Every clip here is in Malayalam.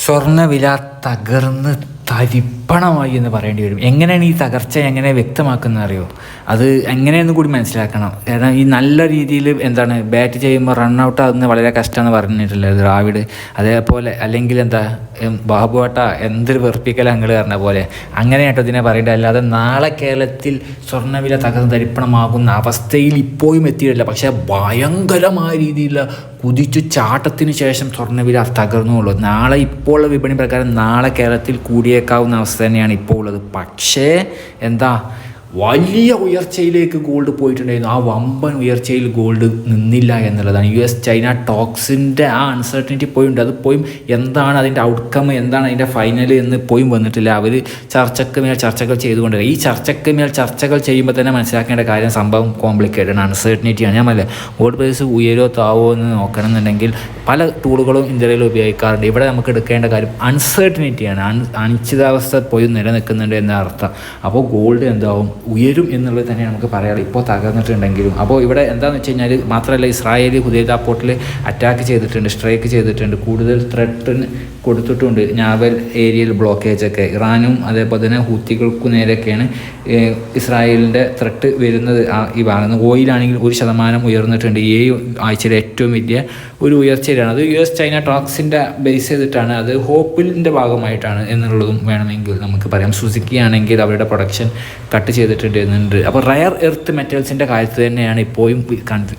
സ്വർണവില തകർന്ന് തരിപ്പണമായി എന്ന് പറയേണ്ടി വരും. എങ്ങനെയാണ് ഈ തകർച്ച എങ്ങനെ വ്യക്തമാക്കുന്ന അറിയോ? അത് എങ്ങനെയെന്ന് കൂടി മനസ്സിലാക്കണം. കാരണം ഈ നല്ല രീതിയിൽ എന്താണ് ബാറ്റ് ചെയ്യുമ്പോൾ റൺ ഔട്ട് ആകുന്നത് വളരെ കഷ്ടമെന്ന് പറഞ്ഞിട്ടില്ല ദ്രാവിഡ്. അതേപോലെ അല്ലെങ്കിൽ എന്താ ബാബുവാട്ട എന്തൊരു വെറുപ്പിക്കൽ അങ്ങൾ പറഞ്ഞ പോലെ. അങ്ങനെയായിട്ട് ഇതിനെ പറയേണ്ടത് അല്ലാതെ നാളെ കേരളത്തിൽ സ്വർണവില തകർന്ന് തരിപ്പണമാകുന്ന അവസ്ഥയിൽ ഇപ്പോഴും എത്തിയിട്ടില്ല. പക്ഷേ ഭയങ്കരമായ രീതിയിലുള്ള കുതിച്ചു ചാട്ടത്തിന് ശേഷം സ്വർണവില തകർന്നുള്ളൂ. നാളെ ഇപ്പോൾ വിപണി പ്രകാരം നാളെ കേരളത്തിൽ കൂടിയേക്കാവുന്ന അവസ്ഥ തന്നെയാണ് ഇപ്പോൾ ഉള്ളത്. പക്ഷേ എന്താ വലിയ ഉയർച്ചയിലേക്ക് ഗോൾഡ് പോയിട്ടുണ്ടായിരുന്നു. ആ വമ്പൻ ഉയർച്ചയിൽ ഗോൾഡ് നിന്നില്ല എന്നുള്ളതാണ്. യു എസ് ചൈന ടോക്സിന്റെ ആ അൺസർട്ടനിറ്റി പോയിട്ടുണ്ട് അത് പോയും എന്താണ് അതിന്റെ ഔട്ട്കം എന്താണ് അതിന്റെ ഫൈനൽ എന്ന് പോയി വന്നിട്ടില്ല. അവർ ചർച്ചയ്ക്ക് മേൽ ചർച്ചകൾ ചെയ്തുകൊണ്ട് ഈ ചർച്ചയ്ക്ക് മേൽ ചർച്ചകൾ ചെയ്യുമ്പോൾ തന്നെ മനസ്സിലാക്കേണ്ട കാര്യം സംഭവം കോംപ്ലിക്കേറ്റഡ് ആണ്. അൺസർട്ടനിറ്റിയാണ് ഞാൻ പറഞ്ഞില്ലേ ഗോൾഡ് പ്രൈസ് ഉയരോ താവോ എന്ന് നോക്കണം എന്നുണ്ടെങ്കിൽ പല ടൂളുകളും ഇന്ത്യയിൽ ഉപയോഗിക്കാറുണ്ട്. ഇവിടെ നമുക്ക് എടുക്കേണ്ട കാര്യം അൺസർട്ടനിറ്റിയാണ് അൺ അനിശ്ചിതാവസ്ഥ പോയി നിലനിൽക്കുന്നുണ്ട് എന്ന അർത്ഥം. അപ്പോൾ ഗോൾഡ് എന്താവും? ഉയരും എന്നുള്ളത് തന്നെ നമുക്ക് പറയാം ഇപ്പോൾ തകർന്നിട്ടുണ്ടെങ്കിലും. അപ്പോൾ ഇവിടെ എന്താണെന്ന് വെച്ച് കഴിഞ്ഞാൽ മാത്രമല്ല ഇസ്രായേൽ ഹുദൈദ പോർട്ടിൽ അറ്റാക്ക് ചെയ്തിട്ടുണ്ട് സ്ട്രൈക്ക് ചെയ്തിട്ടുണ്ട്. കൂടുതൽ ത്രെട്ടിന് കൊടുത്തിട്ടുണ്ട്. നാവൽ ഏരിയയിൽ ബ്ലോക്കേജ് ഒക്കെ ഇറാനും അതേപോലെ തന്നെ ഹൂത്തികൾക്കു നേരെയൊക്കെയാണ് ഇസ്രായേലിന്റെ ത്രട്ട് വരുന്നത്. ഈ ഭാഗത്ത് ഓയിലാണെങ്കിൽ ഒരു ശതമാനം ഉയർന്നിട്ടുണ്ട്. ഈ ആഴ്ചയിലെ ഏറ്റവും വലിയ ഒരു ഉയർച്ചയിലാണ്. അത് യു എസ് ചൈന ടോക്സിന്റെ ബേസ് ചെയ്തിട്ടാണ്. അത് ഹോപ്പിലിന്റെ ഭാഗമായിട്ടാണ് എന്നുള്ളതും വേണമെങ്കിൽ നമുക്ക് പറയാം. സുസുക്കി ആണെങ്കിൽ അവരുടെ പ്രൊഡക്ഷൻ കട്ട് ചെയ്തിട്ടുണ്ട് എന്നുണ്ട്. അപ്പോൾ റയർ എർത്ത് മെറ്റൽസിന്റെ കാര്യത്തിൽ തന്നെയാണ് ഇപ്പോഴും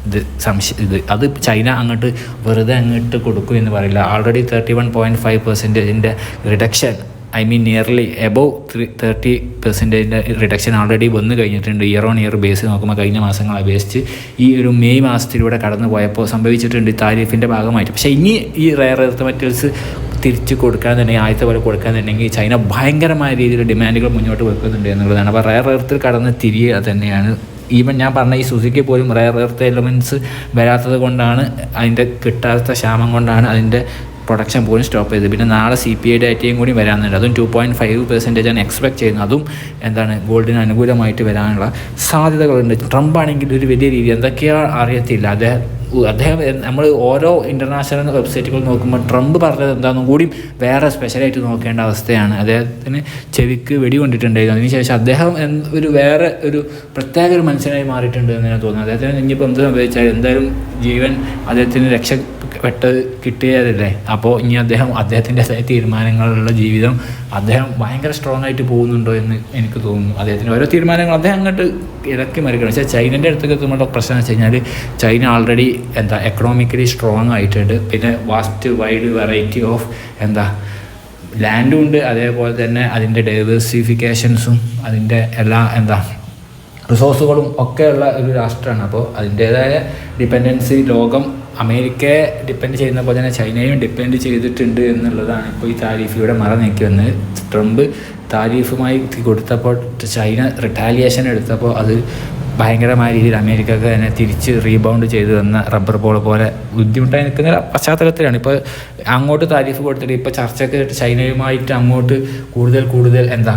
ഇത് സംശയം ഇത് അത് ചൈന അങ്ങോട്ട് വെറുതെ അങ്ങോട്ട് കൊടുക്കും എന്ന് പറയില്ല. Already thirty one point five പെർസെന്റേജിന്റെ reduction I mean nearly above three thirty പെർസെന്റേജിന്റെ reduction already വന്ന് കഴിഞ്ഞിട്ടുണ്ട് ഇയർ ഓൺ ഇയർ ബേസ് നോക്കുമ്പോൾ കഴിഞ്ഞ മാസങ്ങൾ അപേക്ഷിച്ച്. ഈ ഒരു മെയ് മാസത്തിലൂടെ കടന്നു പോയപ്പോൾ സംഭവിച്ചിട്ടുണ്ട് താരിഫിന്റെ ഭാഗമായിട്ട്. പക്ഷേ ഇനി ഈ റയർ എർത്ത് മെറ്റൽസ് തിരിച്ച് കൊടുക്കാൻ തന്നെ ആദ്യത്തെ പോലെ കൊടുക്കാൻ ചൈന ഭയങ്കരമായ രീതിയിൽ ഡിമാൻഡുകൾ മുന്നോട്ട് വെക്കുന്നുണ്ട് എന്നുള്ളതാണ്. അപ്പോൾ റയർ എർത്തിൽ കടന്ന് തിരിയുക തന്നെയാണ്. ഈവൻ ഞാൻ പറഞ്ഞ ഈ സുസുക്കി പോലും റയർ എർത്ത് എലമെന്റ്സ് വരാത്തത് കൊണ്ടാണ് അതിന്റെ കിട്ടാത്ത ക്ഷാമം കൊണ്ടാണ് അതിന്റെ പ്രൊഡക്ഷൻ പോലും സ്റ്റോപ്പ് ചെയ്തു. പിന്നെ നാളെ സി പി ഐ ഡാറ്റയും കൂടി വരാനുണ്ട്. അതും ടു പോയിന്റ് ഫൈവ് പെർസെന്റേജ് ആണ് എക്സ്പെക്ട് ചെയ്യുന്നത്. അതും എന്താണ് ഗോൾഡിന് അനുകൂലമായിട്ട് വരാനുള്ള സാധ്യതകളുണ്ട്. ട്രംപ് ആണെങ്കിൽ ഒരു വലിയ രീതി. എന്തൊക്കെയാണ് അറിയത്തില്ല. അദ്ദേഹം അദ്ദേഹം നമ്മൾ ഓരോ ഇന്റർനാഷണൽ വെബ്സൈറ്റുകൾ നോക്കുമ്പോൾ ട്രംപ് പറഞ്ഞത് എന്താണെന്നും കൂടി വേറെ സ്പെഷ്യലായിട്ട് നോക്കേണ്ട അവസ്ഥയാണ്. അദ്ദേഹത്തിന് ചെവിക്ക് വെടി കൊണ്ടിട്ടുണ്ടായിരുന്നു. അതിനുശേഷം അദ്ദേഹം ഒരു വേറെ ഒരു പ്രത്യേക ഒരു മനുഷ്യനായി മാറിയിട്ടുണ്ട് എന്ന് ഞാൻ തോന്നുന്നു അദ്ദേഹത്തിന് ഇനിയിപ്പോൾ എന്ത് സംഭവിച്ചാൽ എന്തായാലും ജീവൻ അദ്ദേഹത്തിന് രക്ഷ പെട്ട് കിട്ടിയതല്ലേ? അപ്പോൾ ഇനി അദ്ദേഹം അദ്ദേഹത്തിന്റെ തീരുമാനങ്ങളുള്ള ജീവിതം അദ്ദേഹം ഭയങ്കര സ്ട്രോങ് ആയിട്ട് പോകുന്നുണ്ടോ എന്ന് എനിക്ക് തോന്നുന്നു. അദ്ദേഹത്തിന് ഓരോ തീരുമാനങ്ങൾ അദ്ദേഹം അങ്ങോട്ട് ഇറക്കി മറിക്കണം. പക്ഷേ ചൈനന്റെ അടുത്തൊക്കെ എത്തുമ്പോൾ പ്രശ്നം വെച്ച് കഴിഞ്ഞാൽ ചൈന ആൾറെഡി എന്താ എക്കണോമിക്കലി സ്ട്രോങ് ആയിട്ടുണ്ട്. പിന്നെ വാസ്റ്റ് വൈഡ് വെറൈറ്റി ഓഫ് എന്താ ലാൻഡും ഉണ്ട്. അതേപോലെ തന്നെ അതിന്റെ ഡൈവേഴ്സിഫിക്കേഷൻസും അതിന്റെ എല്ലാ എന്താ റിസോഴ്സുകളും ഒക്കെയുള്ള ഒരു രാഷ്ട്രമാണ് അപ്പോൾ അതിന്റേതായ ഡിപ്പെൻഡൻസി ലോകം അമേരിക്കയെ ഡിപ്പെൻഡ് ചെയ്യുന്ന പോലെ തന്നെ ചൈനയും ഡിപ്പെൻഡ് ചെയ്തിട്ടുണ്ട് എന്നുള്ളതാണ് ഇപ്പോൾ ഈ താരീഫിയുടെ മറ നീക്കി വന്നത്. ട്രംപ് താരീഫുമായി കൊടുത്തപ്പോൾ ചൈന റിട്ടാലിയേഷൻ എടുത്തപ്പോൾ അത് ഭയങ്കരമായ രീതിയിൽ അമേരിക്കക്ക് തന്നെ തിരിച്ച് റീബൗണ്ട് ചെയ്തു തന്ന റബ്ബർ ബോൾ പോലെ ബുദ്ധിമുട്ടായി നിൽക്കുന്ന പശ്ചാത്തലത്തിലാണ്. ഇപ്പോൾ അങ്ങോട്ട് താരിഫ് കൊടുത്തിട്ട് ഇപ്പോൾ ചർച്ചയ്ക്ക് ചൈനയുമായിട്ട് അങ്ങോട്ട് കൂടുതൽ കൂടുതൽ എന്താ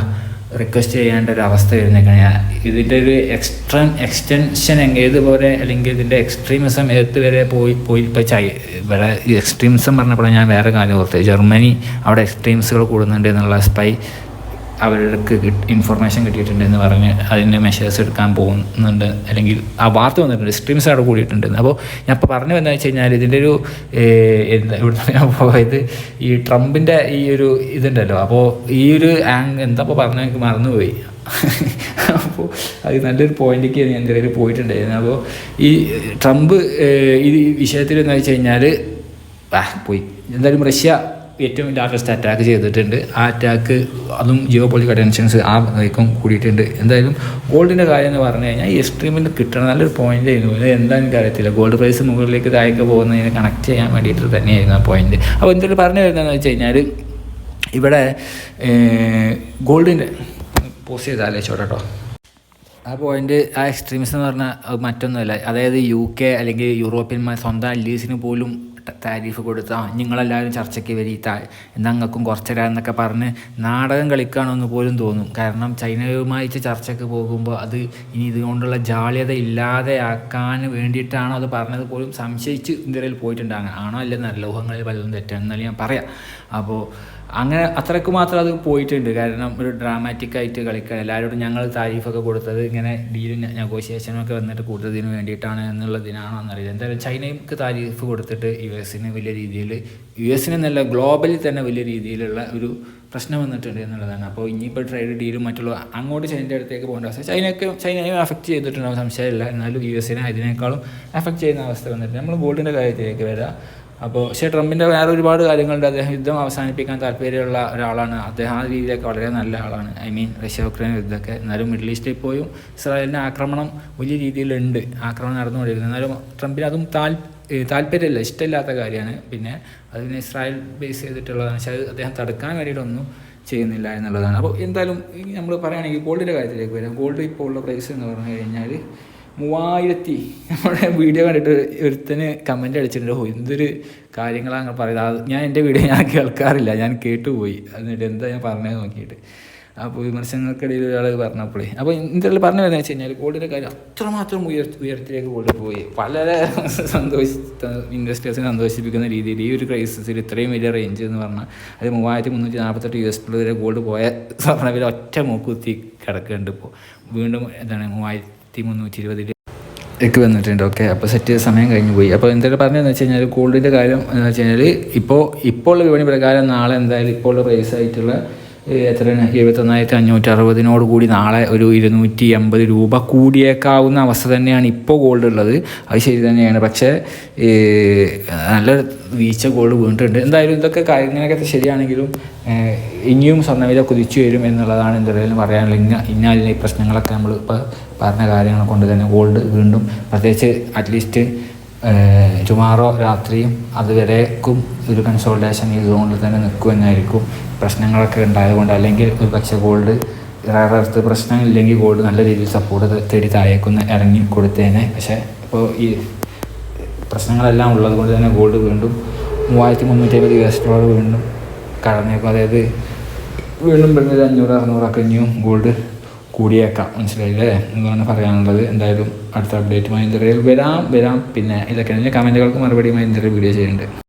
റിക്വസ്റ്റ് ചെയ്യേണ്ട ഒരു അവസ്ഥ വരുന്നേക്കാണ്. ഇതിന്റെ ഒരു എക്സ്ട്രം എക്സ്റ്റൻഷൻ ഏതുപോലെ അല്ലെങ്കിൽ ഇതിന്റെ എക്സ്ട്രീമിസം ഏത് വരെ പോയി പോയി ഇപ്പോൾ ചൈ ഇവിടെ എക്സ്ട്രീമിസം പറഞ്ഞപ്പോഴാണ് ഞാൻ വേറെ കാര്യം ഓർത്തത്. ജർമ്മനി അവിടെ എക്സ്ട്രീംസുകൾ കൂടുന്നുണ്ട് എന്നുള്ള സ്പൈ അവർക്ക് ഇൻഫർമേഷൻ കിട്ടിയിട്ടുണ്ട് എന്ന് പറഞ്ഞ് അതിന്റെ മെഷേഴ്സ് എടുക്കാൻ പോകുന്നുണ്ട്. അല്ലെങ്കിൽ ആ വാർത്ത വന്നിട്ടുണ്ട് സ്ട്രീംസ് അവിടെ കൂടിയിട്ടുണ്ട്. അപ്പോൾ ഞാൻ ഇപ്പോൾ പറഞ്ഞു വന്നു വെച്ച് കഴിഞ്ഞാൽ ഇതിന്റെ ഒരു എന്താ ഇവിടുന്ന് ഞാൻ പോയത് ഈ ട്രംപിന്റെ ഈ ഒരു ഇതുണ്ടല്ലോ. അപ്പോൾ ഈ ഒരു ആങ് എന്താ ഇപ്പോൾ പറഞ്ഞ എനിക്ക് മറന്നുപോയി. അപ്പോൾ അത് നല്ലൊരു പോയിന്റിലേക്ക് ഞാൻ എന്തെങ്കിലും പോയിട്ടുണ്ടായിരുന്നു. അപ്പോൾ ഈ ട്രംപ് ഈ വിഷയത്തിൽ എന്ന് വെച്ച് കഴിഞ്ഞാൽ പോയി. എന്തായാലും റഷ്യ ഏറ്റവും ലാർജസ്റ്റ് അറ്റാക്ക് ചെയ്തിട്ടുണ്ട്. ആ അറ്റാക്ക് അതും ജിയോ പൊളിറ്റിക്കൽ ടെൻഷൻസ് ആ വഴിക്കും കൂടിയിട്ടുണ്ട്. എന്തായാലും ഗോൾഡിന്റെ കാര്യം എന്ന് പറഞ്ഞു കഴിഞ്ഞാൽ ഈ എക്സ്ട്രീമിൽ കിട്ടണ നല്ലൊരു പോയിന്റ് ആയിരുന്നു. ഇത് എന്താ എനിക്ക് അറിയത്തില്ല. ഗോൾഡ് പ്രൈസ് മുകളിലേക്ക് താഴേക്ക് പോകുന്നതിന് കണക്ട് ചെയ്യാൻ വേണ്ടിയിട്ട് തന്നെയായിരുന്നു ആ പോയിന്റ് അപ്പോൾ എന്തെങ്കിലും പറഞ്ഞു വരുന്നതെന്ന് വെച്ച് കഴിഞ്ഞാൽ ഇവിടെ ഗോൾഡിന്റെ പോസ്റ്റ് ചെയ്താലേ ചോട്ടോ ആ പോയിന്റ് ആ എക്സ്ട്രീംസ് എന്ന് പറഞ്ഞാൽ മറ്റൊന്നുമല്ല. അതായത് യു കെ അല്ലെങ്കിൽ യൂറോപ്യന്മാർ സ്വന്തം അല്ലീസിന് പോലും താരീഫ് കൊടുത്താൽ നിങ്ങളെല്ലാവരും ചർച്ചയ്ക്ക് വരി എന്നാൽ എന്നാ അങ്ങക്കും കുറച്ച് തരാം എന്നൊക്കെ പറഞ്ഞ് നാടകം കളിക്കുകയാണെന്ന് പോലും തോന്നും. കാരണം ചൈനയുമായി ചർച്ചയ്ക്ക് പോകുമ്പോൾ അത് ഇനി ഇതുകൊണ്ടുള്ള ജാള്യത ഇല്ലാതെയാക്കാൻ വേണ്ടിയിട്ടാണോ അത് പറഞ്ഞത് പോലും സംശയിച്ച് ഇന്ത്യയിൽ പോയിട്ടുണ്ട്. അങ്ങനെ ആണോ നല്ല ലോഹങ്ങളിൽ പലതും തെറ്റാണ് ഞാൻ പറയാം. അപ്പോൾ അങ്ങനെ അത്രയ്ക്ക് മാത്രം അത് പോയിട്ടുണ്ട്. കാരണം ഒരു ഡ്രാമാറ്റിക് ആയിട്ട് കളിക്കാൻ. എല്ലാവരോടും ഞങ്ങൾ താരീഫൊക്കെ കൊടുത്തത് ഇങ്ങനെ ഡീലും നെഗോഷിയേഷനും ഒക്കെ വന്നിട്ട് കൂടുതലതിന് വേണ്ടിയിട്ടാണ് എന്നുള്ളതിനാണോ എന്നറിയില്ല എന്തായാലും ചൈനയ്ക്ക് താരീഫ് കൊടുത്തിട്ട് യു എസിന് വലിയ രീതിയിൽ യു എസിന് എന്നല്ല ഗ്ലോബലിൽ തന്നെ വലിയ രീതിയിലുള്ള ഒരു പ്രശ്നം വന്നിട്ടുണ്ട് എന്നുള്ളതാണ്. അപ്പോൾ ഇനിയിപ്പോൾ ട്രേഡ് ഡീലും മറ്റുള്ള അങ്ങോട്ട് ചൈനയുടെ അടുത്തേക്ക് പോകേണ്ട അവസ്ഥ. ചൈനയ്ക്ക് ചൈനയെ അഫക്റ്റ് ചെയ്തിട്ടുണ്ടാവും സംശയമില്ല. എന്നാലും യു എസിനെ അതിനേക്കാളും അഫക്റ്റ് ചെയ്യുന്ന അവസ്ഥ വന്നിട്ട് നമ്മൾ ഗോൾഡിന്റെ കാര്യത്തിലേക്ക് വരാം. അപ്പോൾ പക്ഷേ ട്രംപിന്റെ വേറെ ഒരുപാട് കാര്യങ്ങളുണ്ട്. അദ്ദേഹം യുദ്ധം അവസാനിപ്പിക്കാൻ താല്പര്യമുള്ള ഒരാളാണ്. അദ്ദേഹം ആ രീതിയിലൊക്കെ വളരെ നല്ല ആളാണ്. ഐ മീൻ റഷ്യ ഉക്രൈൻ യുദ്ധമൊക്കെ. എന്നാലും മിഡിൽ ഈസ്റ്റിൽ പോയും ഇസ്രായേലിന്റെ ആക്രമണം വലിയ രീതിയിലുണ്ട്. ആക്രമണം നടന്നുകൊണ്ടിരുന്നത് എന്നാലും ട്രംപിന് അതും താൽ താല്പര്യമില്ല. ഇഷ്ടമില്ലാത്ത കാര്യമാണ്. പിന്നെ അതിന് ഇസ്രായേൽ ബേസ് ചെയ്തിട്ടുള്ളതാണ്. പക്ഷേ അത് അദ്ദേഹം തടുക്കാൻ വേണ്ടിയിട്ടൊന്നും ചെയ്യുന്നില്ല എന്നുള്ളതാണ്. അപ്പോൾ എന്തായാലും നമ്മൾ പറയുകയാണെങ്കിൽ ഗോൾഡിന്റെ കാര്യത്തിലേക്ക് വരാം. ഗോൾഡ് ഇപ്പോൾ ഉള്ള പ്രൈസ് എന്ന് പറഞ്ഞു കഴിഞ്ഞാൽ മൂവായിരത്തി. നമ്മുടെ വീഡിയോ കണ്ടിട്ട് ഒരുത്തന് കമന്റ് അടിച്ചിട്ടുണ്ട്. ഓ എന്തൊരു കാര്യങ്ങളാണ് പറയുന്നത്. അത് ഞാൻ എന്റെ വീഡിയോ ഞാൻ കേൾക്കാറില്ല. ഞാൻ കേട്ടുപോയി. എന്നിട്ട് എന്താ ഞാൻ പറഞ്ഞത് നോക്കിയിട്ട്. അപ്പോൾ വിമർശനങ്ങൾക്കിടയിൽ ഒരാൾ പറഞ്ഞപ്പോഴേ. അപ്പോൾ ഇന്ത്യയിൽ പറഞ്ഞു വരുന്നത് വെച്ച് കഴിഞ്ഞാൽ ഗോൾഡിന്റെ കാര്യം അത്രമാത്രം ഉയർ ഉയർത്തിലേക്ക് ഗോൾഡ് പോയി. വളരെ സന്തോഷ ഇൻവെസ്റ്റേഴ്സിനെ സന്തോഷിപ്പിക്കുന്ന രീതിയിൽ ഈ ഒരു ക്രൈസിസിൽ ഇത്രയും വലിയ റേഞ്ച് എന്ന് പറഞ്ഞാൽ അത് മൂവായിരത്തി മുന്നൂറ്റി നാൽപ്പത്തെട്ട് യു എസ് ഡോളർ വരെ ഗോൾഡ് പോയ സ്വർണവില ഒറ്റ മൂക്കുത്തി കിടക്കുന്നുണ്ട് ഇപ്പോൾ. വീണ്ടും എന്താണ് മൂവായിരത്തി മുന്നൂറ്റി ഇരുപതിൽ ഒക്കെ വന്നിട്ടുണ്ട്. ഓക്കെ. അപ്പോൾ സെറ്റ് ചെയ്ത സമയം കഴിഞ്ഞ് പോയി. അപ്പോൾ എന്തായാലും പറഞ്ഞതെന്ന് വെച്ച് കഴിഞ്ഞാൽ ഗോൾഡിന്റെ കാര്യം എന്ന് വെച്ച് കഴിഞ്ഞാൽ ഇപ്പോൾ ഇപ്പോൾ ഉള്ള വിപണി പ്രകാരം നാളെ എന്തായാലും ഇപ്പോൾ ഉള്ള പ്രൈസ് ആയിട്ടുള്ള ഏഹ്, എത്രയാണ് എഴുപത്തൊന്നായിരത്തി അഞ്ഞൂറ്റി അറുപതിനോട് കൂടി നാളെ ഒരു ഇരുന്നൂറ്റി എൺപത് രൂപ കൂടിയേക്കാവുന്ന അവസ്ഥ തന്നെയാണ് ഇപ്പോൾ ഗോൾഡ് ഉള്ളത്. അത് ശരി തന്നെയാണ്. പക്ഷേ നല്ല വീഴ്ച ഗോൾഡ് വീണിട്ടുണ്ട്. എന്തായാലും ഇതൊക്കെ കാര്യങ്ങളൊക്കെ ശരിയാണെങ്കിലും ഇനിയും സ്വർണവില കുതിച്ചു വരും എന്നുള്ളതാണ് എന്തായാലും പറയാനുള്ള ഇന്ന ഇന്നാലിന് ഈ പ്രശ്നങ്ങളൊക്കെ നമ്മൾ ഇപ്പോൾ പറഞ്ഞ കാര്യങ്ങൾ കൊണ്ട് തന്നെ ഗോൾഡ് വീണ്ടും പ്രത്യേകിച്ച് അറ്റ്ലീസ്റ്റ് ടുമാറോ രാത്രിയും അതുവരേക്കും ഒരു കൺസോൾട്ടേഷൻ സോണിൽ തന്നെ നിൽക്കുമെന്നായിരിക്കും പ്രശ്നങ്ങളൊക്കെ ഉണ്ടായതുകൊണ്ട് അല്ലെങ്കിൽ ഒരു പക്ഷേ ഗോൾഡ് റയറത്ത് പ്രശ്നമില്ലെങ്കിൽ ഗോൾഡ് നല്ല രീതിയിൽ സപ്പോർട്ട് തേടി താഴേക്കൊന്ന് ഇറങ്ങി കൊടുത്തേനെ. പക്ഷേ ഇപ്പോൾ ഈ പ്രശ്നങ്ങളെല്ലാം ഉള്ളത് കൊണ്ട് തന്നെ ഗോൾഡ് വീണ്ടും മൂവായിരത്തി മുന്നൂറ്റി അമ്പത് യു എസ് ഡോളർ വീണ്ടും കടന്നേക്കും. അതായത് വീണ്ടും വരുന്നത് അഞ്ഞൂറ് അറുന്നൂറൊക്കെ ഇനിയും ഗോൾഡ് കൂടിയേക്കാം. മനസ്സിലായില്ലേ? എന്നാണ് പറയാനുള്ളത്. എന്തായാലും അടുത്ത അപ്ഡേറ്റുമായി എന്തെങ്കിലും വരാം വരാം. പിന്നെ ഇതൊക്കെ കമന്റുകൾക്ക് മറുപടി എന്തെങ്കിലും വീഡിയോ ചെയ്യുന്നുണ്ട്.